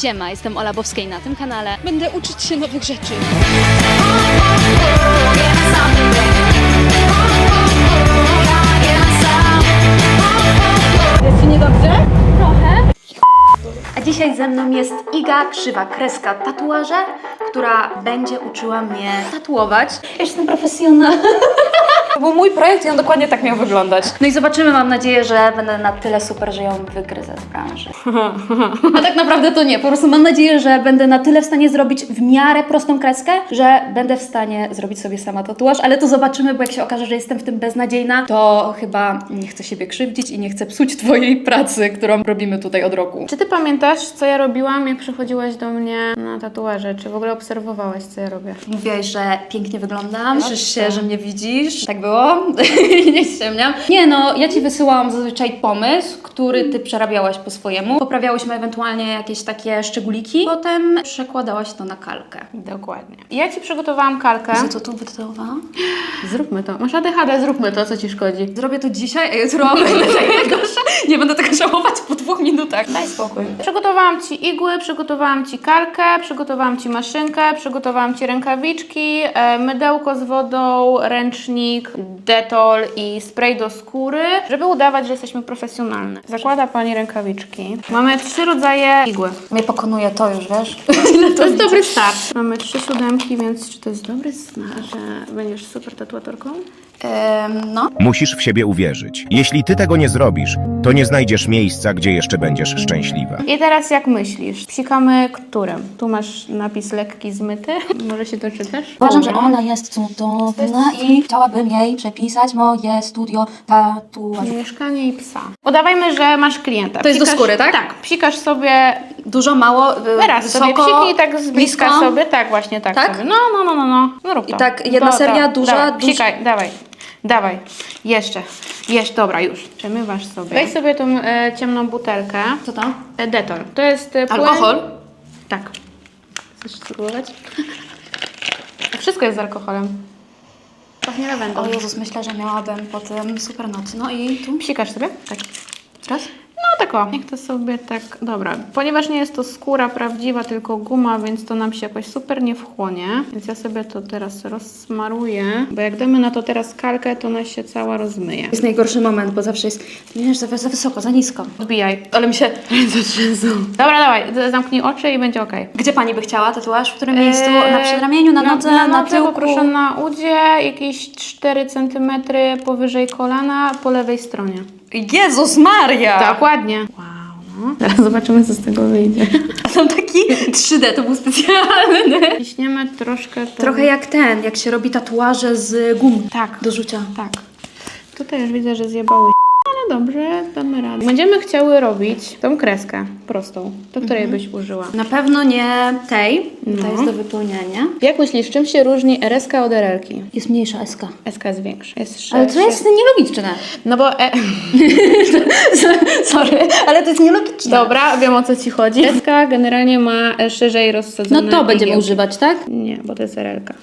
Siema, jestem Ola Bowskiej na tym kanale. Będę uczyć się nowych rzeczy. Jest ci niedobrze? A dzisiaj ze mną jest Iga Krzywa Kreska Tatuaże, która będzie uczyła mnie tatuować. Ja jestem profesjonalna. To był mój projekt i on dokładnie tak miał wyglądać. No i zobaczymy, mam nadzieję, że będę na tyle super, że ją wygryzę z branży. A tak naprawdę to nie, po prostu mam nadzieję, że będę na tyle w stanie zrobić w miarę prostą kreskę, że będę w stanie zrobić sobie sama tatuaż, ale to zobaczymy, bo jak się okaże, że jestem w tym beznadziejna, to chyba nie chcę siebie krzywdzić i nie chcę psuć Twojej pracy, którą robimy tutaj od roku. Czy ty pamiętasz, co ja robiłam, jak przychodziłaś do mnie na tatuaże? Czy w ogóle obserwowałaś, co ja robię? Mówiłaś, że pięknie wyglądam, cieszysz się, że mnie widzisz. Tak było? nie ściemniam. Nie no, ja Ci wysyłałam zazwyczaj pomysł, który Ty przerabiałaś po swojemu. Poprawiałyśmy ewentualnie jakieś takie szczególiki, potem przekładałaś to na kalkę. Dokładnie. Ja ci przygotowałam kalkę. Za co tu wytatuowałam? Zróbmy to. Masz ADHD, zróbmy to, co ci szkodzi. Zrobię to dzisiaj, a jutro będę tego, nie będę tego żałować po dwóch minutach. Daj spokój. Przygotowałam ci igły, przygotowałam ci kalkę, przygotowałam ci maszynkę, przygotowałam ci rękawiczki, e, mydełko z wodą, ręcznik, detol i spray do skóry, żeby udawać, że jesteśmy profesjonalne. Zakłada pani rękawiczki. Mamy trzy rodzaje igły. Mnie pokonuje to już, wiesz? To jest dobry start. Mamy trzy siódemki, więc czy to jest dobry znak, że będziesz super tatuatorką? No. Musisz w siebie uwierzyć. Jeśli ty tego nie zrobisz, to nie znajdziesz miejsca, gdzie jeszcze będziesz szczęśliwa. I teraz jak myślisz? Psikamy którym? Tu masz napis lekki zmyty. Może się doczytasz? Uważam, że ona jest cudowna i chciałabym jej przepisać moje studio tatuażu. Mieszkanie i psa. Udawajmy, że masz klienta. To jest do skóry, tak? Tak. Psikasz sobie Dużo, mało, y, raz sobie wysoko, psiknij tak z bliska blisko. sobie. Tak, właśnie tak, Tak? sobie. No, no, no, no, no. no rób I to. tak jedna seria, duża, dawaj, duż- Psikaj, dawaj. Dawaj. Jeszcze. Jeszcze, dobra, już. Przemywasz sobie. Weź sobie tą e, ciemną butelkę. Co to? E, detol. To jest e, płyn... Alkohol? Tak. Chcesz spróbować? Wszystko jest z alkoholem. Pachnie lawendą. O Jezus, myślę, że miałabym po tym super noc. No i tu? Psikasz sobie? Tak. Raz? No tak o, niech to sobie tak, dobra. Ponieważ nie jest to skóra prawdziwa, tylko guma, więc to nam się jakoś super nie wchłonie. Więc ja sobie to teraz rozsmaruję, bo jak damy na to teraz kalkę, to ona się cała rozmyje. jest najgorszy moment, bo zawsze jest, wiesz, za, za wysoko, za nisko. Odbijaj. Ale mi się zatrzęsą. Dobra, dawaj, zamknij oczy i będzie ok. Gdzie pani by chciała tatuaż? W którym miejscu? Na przedramieniu, na nodze, Eee, na, na, nodze, tyłku? poproszę na udzie, jakieś 4 cm powyżej kolana po lewej stronie. Jezus Maria! Dokładnie. Wow, no. Teraz zobaczymy, co z tego wyjdzie. A tam taki 3D, to był specjalny. Ciśniemy troszkę. To... Trochę jak ten, jak się robi tatuaże z gum Tak. do rzucia. Tak. Tutaj już widzę, że zjebały ale dobrze, damy radę. Będziemy chciały robić tą kreskę prostą, do której byś użyła. Na pewno nie tej, No. to jest do wypełniania. Jak myślisz, czym się różni RSK od RL-ki? Jest mniejsza SK. SK jest większa. Jest Ale szersza. to jest nielogiczne. No bo... E... Sorry, ale to jest nielogiczne. Dobra, wiem o co Ci chodzi. SK generalnie ma e, szerzej rozsadzone No to będziemy igiełki. używać, tak? Nie, bo to jest RL-ka.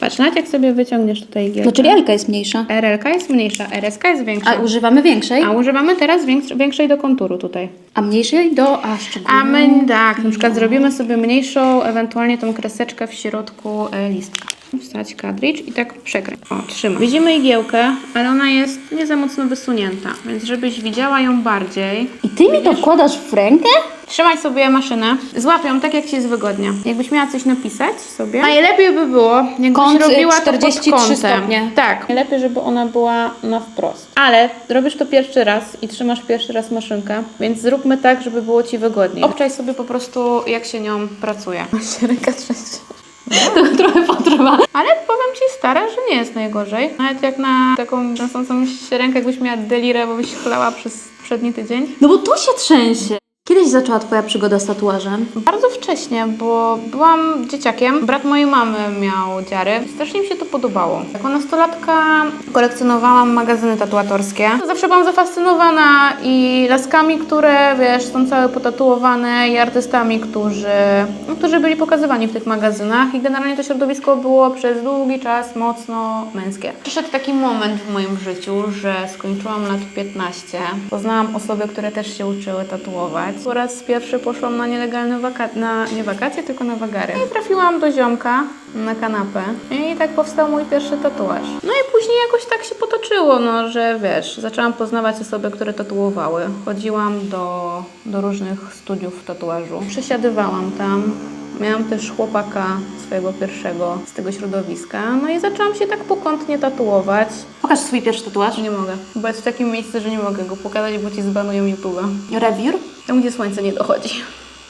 Patrz, nawet jak sobie wyciągniesz tutaj igiełkę. No czyli Elka jest mniejsza. RL-ka jest mniejsza, RSK jest większa. A używamy większej? A używamy teraz większ- większej do konturu tutaj. A mniejszej do... A, szczególnie. A my tak, na przykład zrobimy sobie mniejszą, ewentualnie tą kreseczkę w środku e, listka. Wstać kadricz i tak przekręć. O, trzyma. Widzimy igiełkę, ale ona jest nie za mocno wysunięta, więc żebyś widziała ją bardziej, I ty mi to wkładasz w rękę? trzymaj sobie maszynę, złap ją tak jak Ci jest wygodnie. Jakbyś miała coś napisać sobie, najlepiej by było, jakbyś Kąt, y, robiła to 43 pod kątem. stopnie. Tak, najlepiej, żeby ona była na wprost. Ale robisz to pierwszy raz i trzymasz pierwszy raz maszynkę, więc zróbmy tak, żeby było Ci wygodniej. Obczaj sobie po prostu, jak się nią pracuje. się ręka trzęsie. To trochę potrwa. Ale powiem Ci stara, że nie jest najgorzej. Nawet jak na taką trzęsącą się rękę, jakbyś miała delirę, bo byś chlała przez przedni tydzień. No bo to się trzęsie. Kiedyś zaczęła twoja przygoda z tatuażem. Bardzo wcześnie, bo byłam dzieciakiem. Brat mojej mamy miał dziary. Strasznie mi się to podobało. Jako nastolatka kolekcjonowałam magazyny tatuatorskie. Zawsze byłam zafascynowana i laskami, które, wiesz, są całe potatuowane i artystami, którzy, no, którzy byli pokazywani w tych magazynach i generalnie to środowisko było przez długi czas mocno męskie. Przyszedł taki moment w moim życiu, że skończyłam lat 15. Poznałam osoby, które też się uczyły tatuować Po raz pierwszy poszłam na nielegalne wakacje, na, nie wakacje, tylko na wagary. I trafiłam do ziomka na kanapę i tak powstał mój pierwszy tatuaż. No i później jakoś tak się potoczyło, no, że wiesz, zaczęłam poznawać osoby, które tatuowały. Chodziłam do, do różnych studiów tatuażu. Przesiadywałam tam. Miałam też chłopaka swojego pierwszego z tego środowiska. No i zaczęłam się tak pokątnie tatuować. Pokaż swój pierwszy tatuaż. Nie mogę, bo jest w takim miejscu, że nie mogę go pokazać, bo ci zbanują YouTube'a. Rewir. Tam, gdzie słońce nie dochodzi.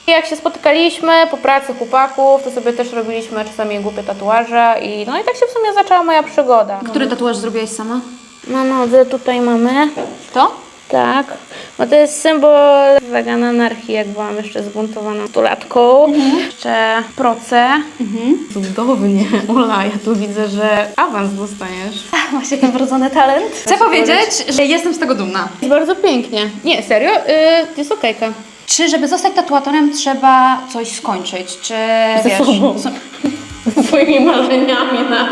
Jak się spotykaliśmy po pracy chłopaków, to sobie też robiliśmy czasami głupie tatuaże i no i tak się w sumie zaczęła moja przygoda. Który tatuaż zrobiłaś sama? Na nodze tutaj mamy. To? Tak, bo to jest symbol wegan anarchii, jak byłam jeszcze zbuntowaną stulatką. Jeszcze proce. Cudownie, Ula, ja tu widzę, że awans dostajesz. Masz ten wrodzony talent. Chcę powiedzieć, że jestem z tego dumna. Jest bardzo pięknie. Nie, serio? Yy, jest okejka. Czy żeby zostać tatuatorem trzeba coś skończyć? Czy wiesz... sobą. swoimi marzeniami na,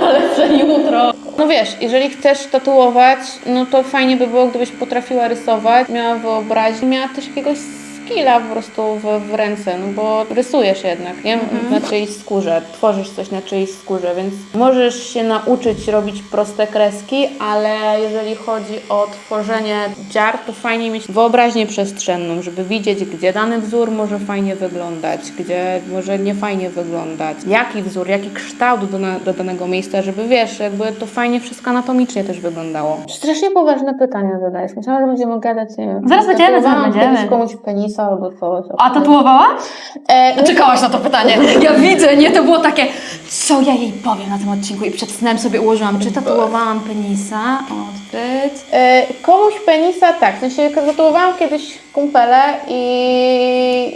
na lepsze jutro. No wiesz, jeżeli chcesz tatuować, no to fajnie by było, gdybyś potrafiła rysować, miała wyobraźnię, miała też jakiegoś skilla po prostu w, w ręce, no bo rysujesz jednak, nie? Na czyjejś skórze, tworzysz coś na czyjejś skórze, więc możesz się nauczyć robić proste kreski, ale jeżeli chodzi o tworzenie dziar, to fajnie mieć wyobraźnię przestrzenną, żeby widzieć, gdzie dany wzór może fajnie wyglądać, gdzie może nie fajnie wyglądać, jaki wzór, jaki kształt do, na, do danego miejsca, żeby wiesz, jakby to fajnie wszystko anatomicznie też wyglądało. Strasznie poważne pytania zadajesz. Myślałam, że będziemy gadać, nie wiem. Zaraz będziemy, zaraz będziemy. komuś penisa albo coś. A tatuowałaś? E, Czekałaś na to pytanie. Ja widzę, nie? To było takie, co ja jej powiem na tym odcinku i przed snem sobie ułożyłam, czy tatuowałam penisa, odbyt. E, komuś penisa, tak. W sensie tatuowałam kiedyś kumpele i,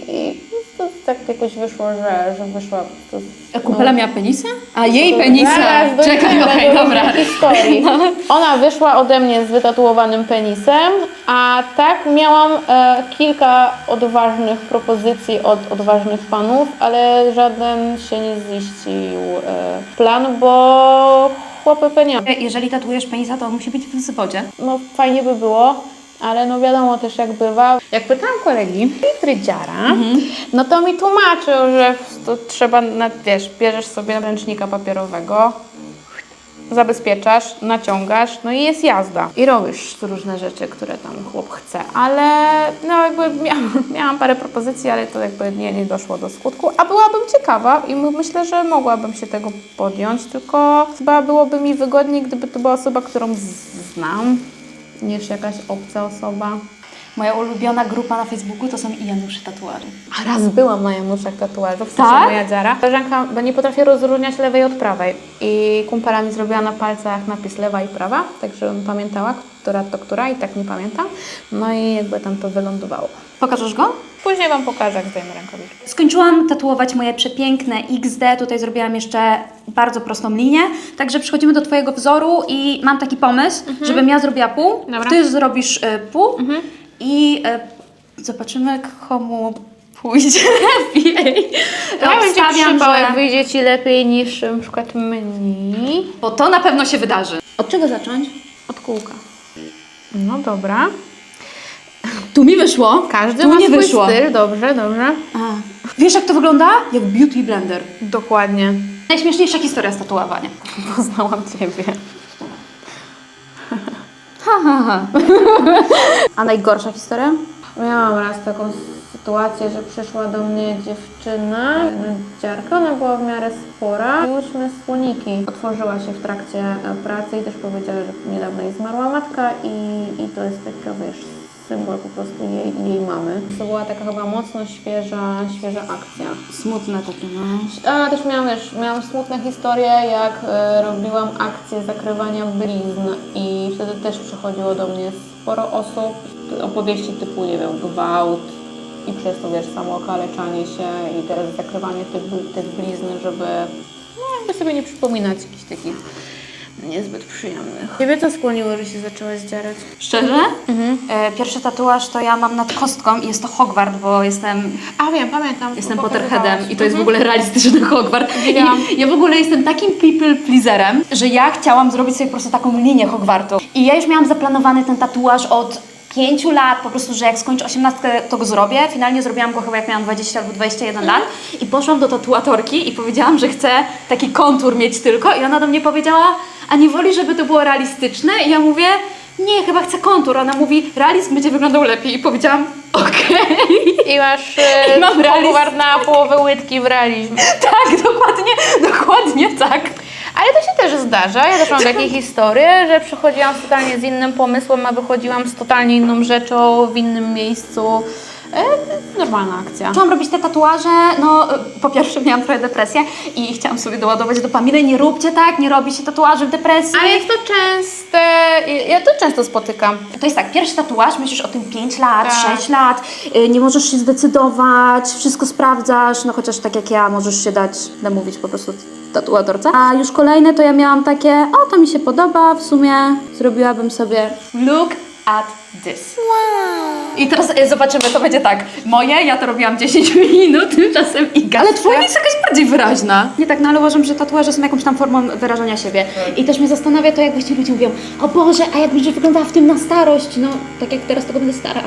i to tak jakoś wyszło, że, że wyszła. To, A kumpela miała penisa? A jej to- penisa. Zaraz Czekaj, okej, różnych dobra. Historii. Ona wyszła ode mnie z wytatuowanym penisem, a tak miałam e, kilka odważnych propozycji od odważnych panów, ale żaden się nie ziścił e, plan, bo chłopy peniały. Jeżeli tatuujesz penisa, to on musi być w zwodzie. no fajnie by było, ale no wiadomo też jak bywa. Jak pytałam kolegi, trydziara, no to mi tłumaczył, że to trzeba, na, wiesz, bierzesz sobie ręcznika papierowego, zabezpieczasz, naciągasz, no i jest jazda. I robisz różne rzeczy, które tam chłop chce, ale no jakby miałam, miałam parę propozycji, ale to jakby nie, nie doszło do skutku, a byłabym ciekawa i my- myślę, że mogłabym się tego podjąć, tylko chyba byłoby mi wygodniej, gdyby to była osoba, którą znam, niż jakaś obca osoba. Moja ulubiona grupa na Facebooku to są i Januszy tatuarzy. A raz byłam na Januszach tatuażów, w sensie Tak? moja dziara. Koleżanka, bo nie potrafię rozróżniać lewej od prawej. I kumpela mi zrobiła na palcach napis lewa i prawa, tak żebym pamiętała, która to która i tak nie pamiętam. No i jakby tam to wylądowało. Pokażesz go? Później Wam pokażę, jak zdejmę rękawiczkę. Skończyłam tatuować moje przepiękne XD. Tutaj zrobiłam jeszcze bardzo prostą linię. Także przechodzimy do Twojego wzoru i mam taki pomysł, żebym ja zrobiła pół, Dobra. Ty zrobisz y, pół i y, zobaczymy, komu pójdzie lepiej. Ja Obstawiam, że... wyjdzie Ci lepiej niż na przykład menu. Bo to na pewno się wydarzy. Od czego zacząć? Od kółka. No dobra. Tu mi wyszło. Każdy tu ma nie swój wyszło. styl, dobrze, dobrze. A. Wiesz, jak to wygląda? Jak beauty blender. Dokładnie. Najśmieszniejsza historia z tatuowania. Poznałam Ciebie. A najgorsza historia? Miałam raz taką sytuację, że przyszła do mnie dziewczyna, dziarka, ona była w miarę spora. Miałyśmy słoniki. Otworzyła się w trakcie pracy i też powiedziała, że niedawno jej zmarła matka i, i to jest taka, wiesz, symbol po prostu jej, jej mamy. To była taka chyba mocno świeża, świeża akcja. Smutne takie, no. A też miałam, wiesz, miałam smutne historie, jak e, robiłam akcję zakrywania blizn i wtedy też przychodziło do mnie sporo osób, opowieści typu, nie wiem, gwałt i przez to, wiesz, samo okaleczanie się i teraz zakrywanie tych, tych blizn, żeby no, jakby sobie nie przypominać jakichś takich niezbyt przyjemnych. Ciebie co skłoniło, że się zaczęłaś zdzierać? Szczerze? E, pierwszy tatuaż to ja mam nad kostką i jest to Hogwart, bo jestem, A wiem, pamiętam. jestem. Potterheadem i to jest w ogóle realistyczny Hogwart. Widziałam. I ja w ogóle jestem takim people pleaserem, że ja chciałam zrobić sobie po prostu taką linię Hogwartu. I ja już miałam zaplanowany ten tatuaż od pięciu lat, po prostu, że jak skończę 18, to go zrobię. Finalnie zrobiłam go chyba jak miałam 20 albo 21 lat i poszłam do tatuatorki i powiedziałam, że chcę taki kontur mieć tylko i ona do mnie powiedziała, a nie woli, żeby to było realistyczne? I ja mówię, nie, chyba chcę kontur. Ona mówi, realizm będzie wyglądał lepiej i powiedziałam, okej. I masz e, I mam realizm. na połowę łydki w realizm. Tak, dokładnie, dokładnie tak. Ale to się też zdarza. Ja też mam takie historie, że przychodziłam totalnie z innym pomysłem, a wychodziłam z totalnie inną rzeczą, w innym miejscu. E, normalna akcja. Zaczęłam robić te tatuaże, no po pierwsze miałam trochę depresję i chciałam sobie doładować dopaminy, nie róbcie tak, nie robi się tatuaży w depresji. Ale jest to częste, ja to często spotykam. To jest tak, pierwszy tatuaż, myślisz o tym 5 lat, Tak. 6 lat, y, nie możesz się zdecydować, wszystko sprawdzasz, no chociaż tak jak ja, możesz się dać namówić po prostu tatuatorce. A już kolejne to ja miałam takie, o to mi się podoba, w sumie zrobiłabym sobie look at this. I teraz y, zobaczymy, to będzie tak, moje, ja to robiłam 10 minut, tymczasem Iga. Ale twoja jest jakaś bardziej wyraźna. Nie tak, no ale uważam, że tatuaże są jakąś tam formą wyrażania siebie. I też mnie zastanawia to, jak właśnie ludzie mówią, o Boże, a jak będziesz wyglądała w tym na starość? No, tak jak teraz, tego będę stara.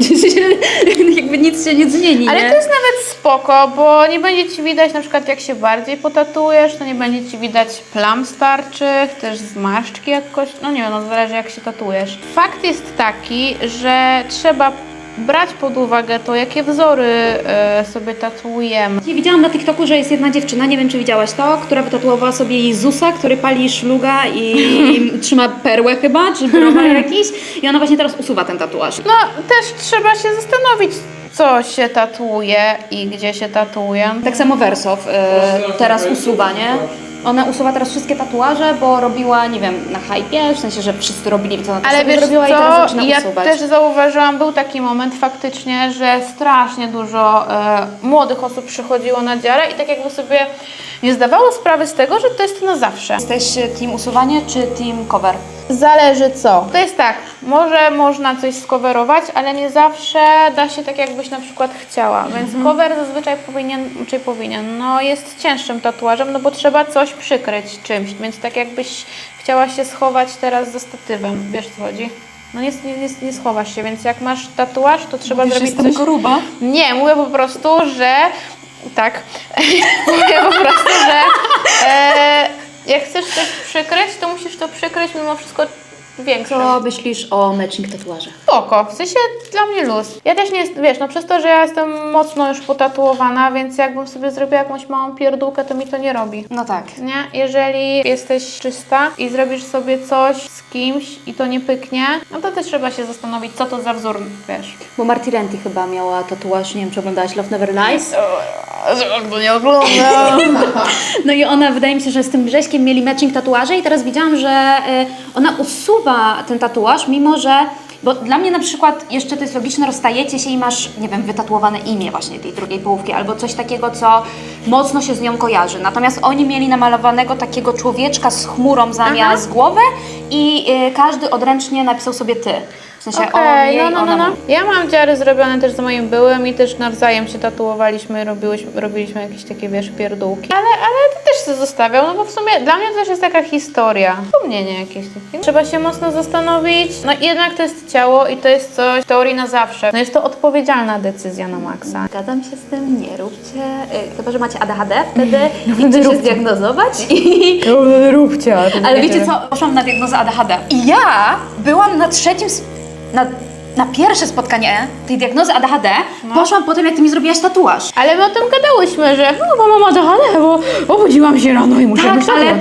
Jakby nic się nie zmieni, Ale nie? to jest nawet spoko, bo nie będzie ci widać na przykład jak się bardziej potatujesz, to nie będzie ci widać plam starczych, też zmarszczki jakoś, no nie wiem, no zależy jak się tatujesz. Fakt jest taki, że trzeba brać pod uwagę to, jakie wzory e, sobie tatuujemy. Ja widziałam na TikToku, że jest jedna dziewczyna, nie wiem czy widziałaś to, która wytatuowała sobie Jezusa, który pali szluga i trzyma perłę chyba, czy browar jakiś i ona właśnie teraz usuwa ten tatuaż. No też trzeba się zastanowić, co się tatuuje i gdzie się tatuuje. Tak samo Wersow y, teraz usuwa, nie? Ona usuwa teraz wszystkie tatuaże, bo robiła, nie wiem, na hypie, w sensie, że wszyscy robili, co ona też Ale wiesz zrobiła i teraz co, zaczyna ja usuwać. też zauważyłam, był taki moment faktycznie, że strasznie dużo e, młodych osób przychodziło na dziarę i tak jakby sobie nie zdawało sprawy z tego, że to jest na zawsze. Jesteś team usuwanie czy team cover? Zależy co. To jest tak, może można coś skowerować, ale nie zawsze da się tak jakbyś na przykład chciała, więc cover zazwyczaj powinien, czy powinien, no jest cięższym tatuażem, no bo trzeba coś przykryć czymś, więc tak jakbyś chciała się schować teraz ze statywem, wiesz co chodzi? No nie, nie, nie, schowasz się, więc jak masz tatuaż, to trzeba zrobić coś... gruba. Nie, mówię po prostu, że tak. mówię po prostu, że e, jak chcesz coś przykryć, to musisz to przykryć mimo wszystko większe. Co myślisz o matching tatuażach? Spoko, w sensie dla mnie luz. Ja też nie, jest- wiesz, no przez to, że ja jestem mocno już potatuowana, więc jakbym sobie zrobiła jakąś małą pierdółkę, to mi to nie robi. No tak. Nie? Jeżeli jesteś czysta i zrobisz sobie coś z kimś i to nie pyknie, no to też trzeba się zastanowić, co to za wzór, wiesz. Bo Marty Renty chyba miała tatuaż, nie wiem czy oglądałaś Love Never Lies. Albo nie oglądam. No i ona, wydaje mi się, że z tym Grześkiem mieli matching tatuaże i teraz widziałam, że y, ona usuwa ten tatuaż, mimo że bo dla mnie na przykład jeszcze to jest logiczne, rozstajecie się i masz, nie wiem, wytatuowane imię właśnie tej drugiej połówki albo coś takiego, co mocno się z nią kojarzy. Natomiast oni mieli namalowanego takiego człowieczka z chmurą zamiast głowy i y, każdy odręcznie napisał sobie ty. W sensie on, Okej, jej, no, no, no, ona no. Ja mam dziary zrobione też z moim byłym i też nawzajem się tatuowaliśmy, robiłyśmy, robiliśmy jakieś takie, wiesz, pierdółki. Ale, ale to też się zostawiał, no bo w sumie dla mnie to też jest taka historia. Wspomnienie jakieś takie. Trzeba się mocno zastanowić. No jednak to jest ciało i to jest coś w teorii na zawsze. No jest to odpowiedzialna decyzja na maksa. Zgadzam się z tym, nie róbcie. Y, Chyba, że macie ADHD, wtedy idźcie się zdiagnozować i... Róbcie. Ale wiecie co, poszłam na diagnozę ADHD. I ja byłam na trzecim, s- na, na pierwsze spotkanie tej diagnozy ADHD, poszłam po tym, jak ty mi zrobiłaś tatuaż. Ale my o tym gadałyśmy, że no bo mam ADHD, bo obudziłam się rano i muszę Tak, być ale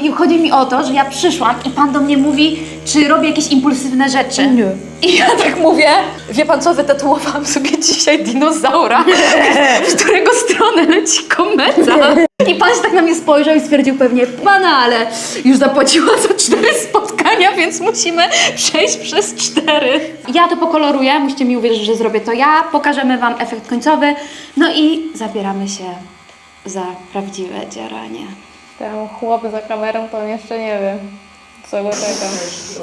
i chodzi mi o to, że ja przyszłam i pan do mnie mówi, czy robię jakieś impulsywne rzeczy. Nie. I ja tak mówię, wie pan co, wytatuowałam sobie dzisiaj dinozaura, w którego stronę leci kometa. I pan się tak na mnie spojrzał i stwierdził pewnie, pana, ale już zapłaciła za cztery spotkania, więc musimy przejść przez cztery. Ja to pokoloruję, musicie mi uwierzyć, że zrobię to ja, pokażemy wam efekt końcowy, no i zabieramy się za prawdziwe dzieranie. Ten chłop za kamerą to on jeszcze nie wie, Cały tego.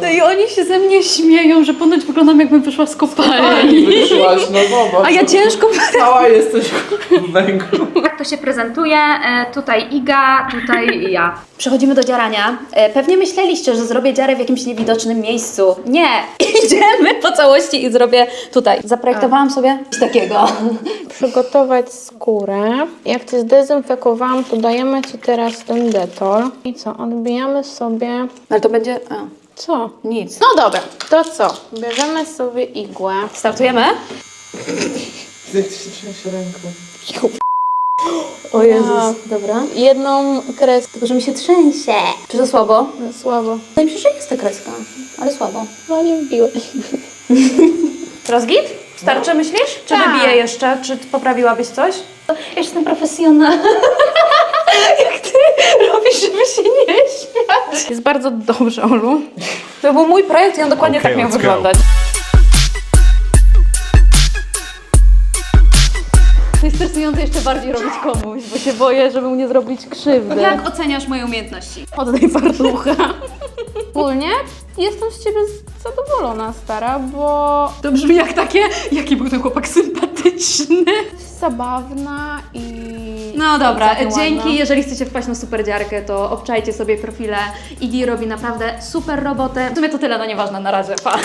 No i oni się ze mnie śmieją, że ponoć wyglądam jakbym wyszła z kopalni. Wyszłaś, no zobacz. A ja ciężko... Cała jesteś w węglu. Tak to się prezentuje. E, tutaj Iga, tutaj ja. Przechodzimy do dziarania. E, pewnie myśleliście, że zrobię dziarę w jakimś niewidocznym miejscu. Nie! Idziemy po całości i zrobię tutaj. Zaprojektowałam sobie coś takiego. Przygotować skórę. Jak Cię zdezynfekowałam, to dajemy Ci teraz ten detol. I co, odbijamy sobie... Ale to będzie... A, Co? nic. No dobra, to co? Bierzemy sobie igłę. Startujemy? Się trzęsie ręką. O Jezus, dobra. Jedną kreskę. Tylko, że mi się trzęsie. Czy to słabo? Słabo. No i przecież jest ta kreska, ale słabo. No nie wbiłeś. Teraz git? Starczy, myślisz? Czy Tak. wybiję jeszcze? Czy poprawiłabyś coś? Ja jestem profesjonalna. Jak ty robisz, żeby się nie śmiać? Jest bardzo dobrze, Olu. To był mój projekt i on dokładnie Okej, tak miał let's go. wyglądać. To jest stresujące jeszcze bardziej robić komuś, bo się boję, żeby mu nie zrobić krzywdy. Jak oceniasz moje umiejętności? Oddaj fartucha. Ogólnie jestem z Ciebie zadowolona, stara, bo To brzmi jak takie, jaki był ten chłopak sympatyczny. zabawna i... No dobra, Całkiem dzięki. ładna. Jeżeli chcecie wpaść na super dziarkę, to obczajcie sobie profile. Igi robi naprawdę super robotę. W sumie to tyle, no nieważne, na razie, pa.